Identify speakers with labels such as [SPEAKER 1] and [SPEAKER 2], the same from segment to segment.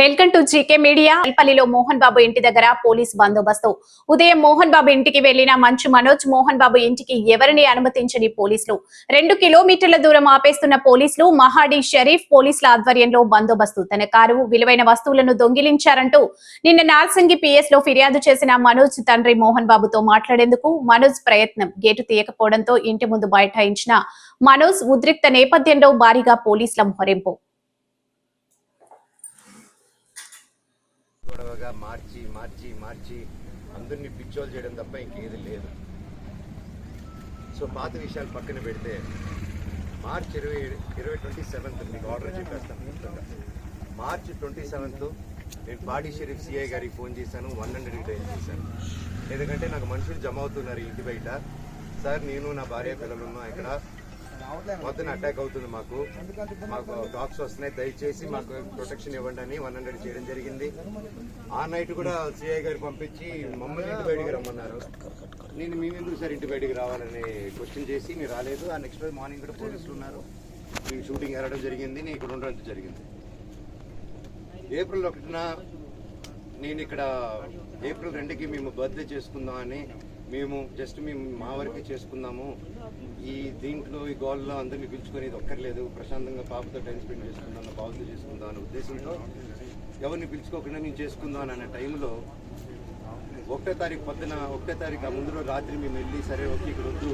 [SPEAKER 1] Welcome to GK media. అల్పల్లిలో Mohan Babu ఇంటి దగ్గర police బందోబస్తు. ఉదయం మోహన్ బాబు ఇంటికి వెళ్ళిన మంచు మనోజ్ మోహన్ బాబు ఇంటికి ఎవరిని అనుమతించని పోలీసులు? రెండు కిలోమీటర్ల దూరం ఆపేస్తున్న పోలీసులు మహాడి షరీఫ్ పోలీసుల ఆధ్వర్యంలో బందోబస్తు. తన కారు విలువైన వస్తువులను దొంగిలించారంటూ నిన్న నార్సింగి పిఎస్లో ఫిర్యాదు చేసిన మనోజ్ తండ్రి మోహన్ బాబుతో మాట్లాడేందుకు మనోజ్ ప్రయత్నం గేటు తీయకపోవడంతో ఇంటి ముందు బైఠాయించిన మనోజ్ ఉద్రిక్త నేపథ్యంలో భారీగా పోలీసుల మొహరింపు.
[SPEAKER 2] గొడవగా మార్చి మార్చి మార్చి. అందరినీ పిచ్చోలు చేయడం తప్ప ఇంకేది లేదు. సో పాత విషయాలు పక్కన పెడితే మార్చ్ ఇరవై ఇరవై ట్వంటీ సెవెంత్ మీకు ఆర్డర్ చెప్పేస్తాను. మార్చ్ ట్వంటీ సెవెంత్ నేను పాడి షరీఫ్ సిఐ గారికి ఫోన్ చేశాను వన్ హండ్రెడ్కి డైల్ చేశాను. ఎందుకంటే నాకు మనుషులు జమ అవుతున్నారు ఇంటి బయట. సార్ నేను నా భార్య పిల్లలు ఉన్నాం ఇక్కడ. మొత్తం అటాక్ అవుతుంది మాకు. మాకు డాక్స్ వస్తున్నాయి దయచేసి మాకు ప్రొటెక్షన్ ఇవ్వండి అని వన్ హండ్రెడ్ చేయడం జరిగింది. ఆ నైట్ కూడా సిఐ గారు పంపించి మమ్మల్ని ఇంటి బయటికి రమ్మన్నారు. నేను మేము ఎందుకు సార్ ఇంటి బయటికి రావాలని క్వశ్చన్ చేసి మీరు రాలేదు. ఆ నెక్స్ట్ రోజు మార్నింగ్ కూడా పోలీసులు ఉన్నారు. మీకు షూటింగ్ వెళ్ళడం జరిగింది. నేను ఇక్కడ ఉండడం జరిగింది. ఏప్రిల్ ఒకటిన నేను ఇక్కడ ఏప్రిల్ రెండుకి మేము బర్త్డే చేసుకుందామని మేము జస్ట్ మేము మా వరకే చేసుకుందాము. ఈ దీంట్లో ఈ గోల్లో అందరినీ పిలుచుకొని ఇది ఒక్కర్లేదు. ప్రశాంతంగా పాపతో టైం స్పెండ్ చేసుకుందాం నా బాబుతో చేసుకుందాం అనే ఉద్దేశంతో ఎవరిని పిలుచుకోకుండా నేను చేసుకుందాం అనే టైంలో ఒకటో తారీఖు పొద్దున ఒకటో తారీఖు ఆ ముందు రాత్రి మేము వెళ్ళి సరే ఓకే ఇక్కడ వద్దు.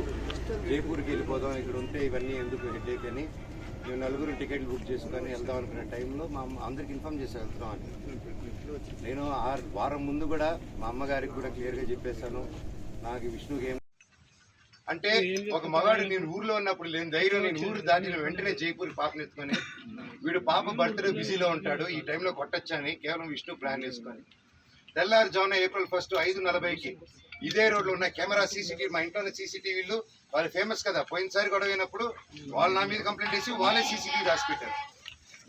[SPEAKER 2] జైపూర్కి వెళ్ళిపోదాం ఇక్కడ ఉంటే ఇవన్నీ ఎందుకు హెడ్ఏక్ అని మేము నలుగురు టికెట్లు బుక్ చేసుకొని వెళ్దాం అనుకునే టైంలో మా అమ్మ అందరికి ఇన్ఫామ్ చేసి వెళ్తున్నాం అని. నేను ఆ వారం ముందు కూడా మా అమ్మగారికి కూడా క్లియర్గా చెప్పేశాను. నాకు విష్ణుకి ఏం అంటే ఒక మగాడు నేను ఊర్లో ఉన్నప్పుడు లేని ధైర్యం నేను ఊరు దాటిన వెంటనే జైపూర్ పాపను ఎత్తుకొని వీడు పాప బర్త్డే బిజీలో ఉంటాడు ఈ టైంలో కొట్టొచ్చని కేవలం విష్ణు ప్లాన్ వేసుకొని. తెల్లారుజామున ఏప్రిల్ ఫస్ట్ ఐదు నలభైకి ఇదే రోడ్లో ఉన్న కెమెరా సీసీటీవీ మా ఇంట్లో ఉన్న సీసీటీవీలు వాళ్ళు ఫేమస్ కదా పోయినసారి గొడవ అయినప్పుడు వాళ్ళు నా మీద కంప్లైంట్ చేసి వాళ్ళే సీసీటీవీ రాసి పెట్టారు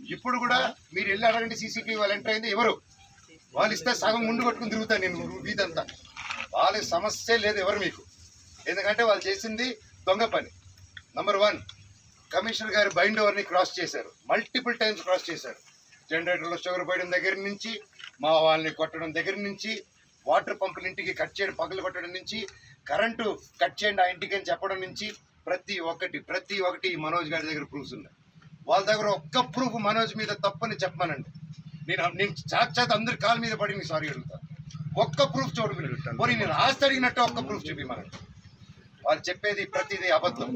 [SPEAKER 2] ఇప్పుడు కూడా మీరు వెళ్ళి అడగండి సీసీటీవీ వాళ్ళు ఎంటర్ అయింది ఎవరు? వాళ్ళు ఇస్తే సగం ముందు కొట్టుకుని తిరుగుతాను నేను ఊరు వీధంతా వాళ్ళ సమస్య లేదు ఎవరు మీకు. ఎందుకంటే వాళ్ళు చేసింది దొంగ పని. నంబర్ వన్ కమిషనర్ గారు బైండ్ ఓవర్ని క్రాస్ చేశారు. మల్టిపుల్ టైమ్స్ క్రాస్ చేశారు. జనరేటర్లో షుగర్ పోయడం దగ్గర నుంచి మా వాళ్ళని కొట్టడం దగ్గర నుంచి వాటర్ పంపుల ఇంటికి కట్ చేయడం పగలు కొట్టడం నుంచి కరెంటు కట్ చేయండి ఆ ఇంటికి అని చెప్పడం నుంచి ప్రతి ఒక్కటి ప్రతి ఒక్కటి మనోజ్ గారి దగ్గర ప్రూఫ్స్ ఉన్నాయి. వాళ్ళ దగ్గర ఒక్క ప్రూఫ్ మనోజ్ మీద తప్పని చెప్పమనండి. నేను నేను సాక్షాత్ అందరి కాళ్ళ మీద పడి సారీ అడుగుతాను ఒక్క ప్రూఫ్ చూడమని పోనీ నేను ఆస్తి అడిగినట్టు ఒక్క ప్రూఫ్ చూపిమనండి వాళ్ళు చెప్పేది ప్రతిదీ అబద్ధం.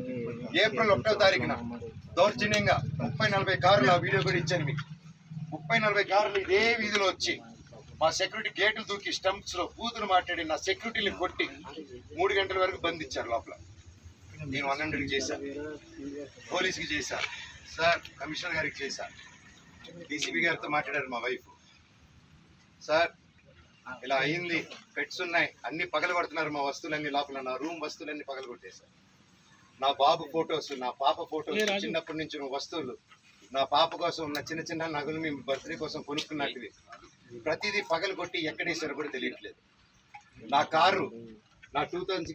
[SPEAKER 2] ఏప్రిల్ ఒకటో తారీఖున దౌర్జన్యంగా ముప్పై నలభై కార్లు ఆ వీడియో కూడా ఇచ్చాను మీకు. ముప్పై నలభై కార్లు ఇదే వీధిలో వచ్చి మా సెక్యూరిటీ గేట్లు దూకి స్టంప్స్లో బూతులు మాట్లాడి నా సెక్యూరిటీని కొట్టి మూడు గంటల వరకు బంధించారు లోపల. నేను వన్ హండ్రెడ్ చేశాను పోలీస్కి చేశా. సార్ కమిషనర్ గారికి చేశా. డీసీపీ గారితో మాట్లాడారు మా వైఫ్. సార్ ఇలా అయింది. పెట్స్ ఉన్నాయి. అన్ని పగలు కొడుతున్నారు మా వస్తువులన్నీ లోపల నా రూమ్ వస్తువులన్నీ పగలు కొట్టేశారు నా బాబు ఫొటోస్ నా పాప ఫొటోస్ చిన్నప్పటి నుంచి వస్తువులు. నా పాప కోసం ఉన్న చిన్న చిన్న నగలు మేము బర్త్డే కోసం కొనుక్కున్నట్టువి. ప్రతిదీ పగలు కొట్టి ఎక్కడేసారో కూడా తెలియట్లేదు. నా కారు నా టూ థౌజండ్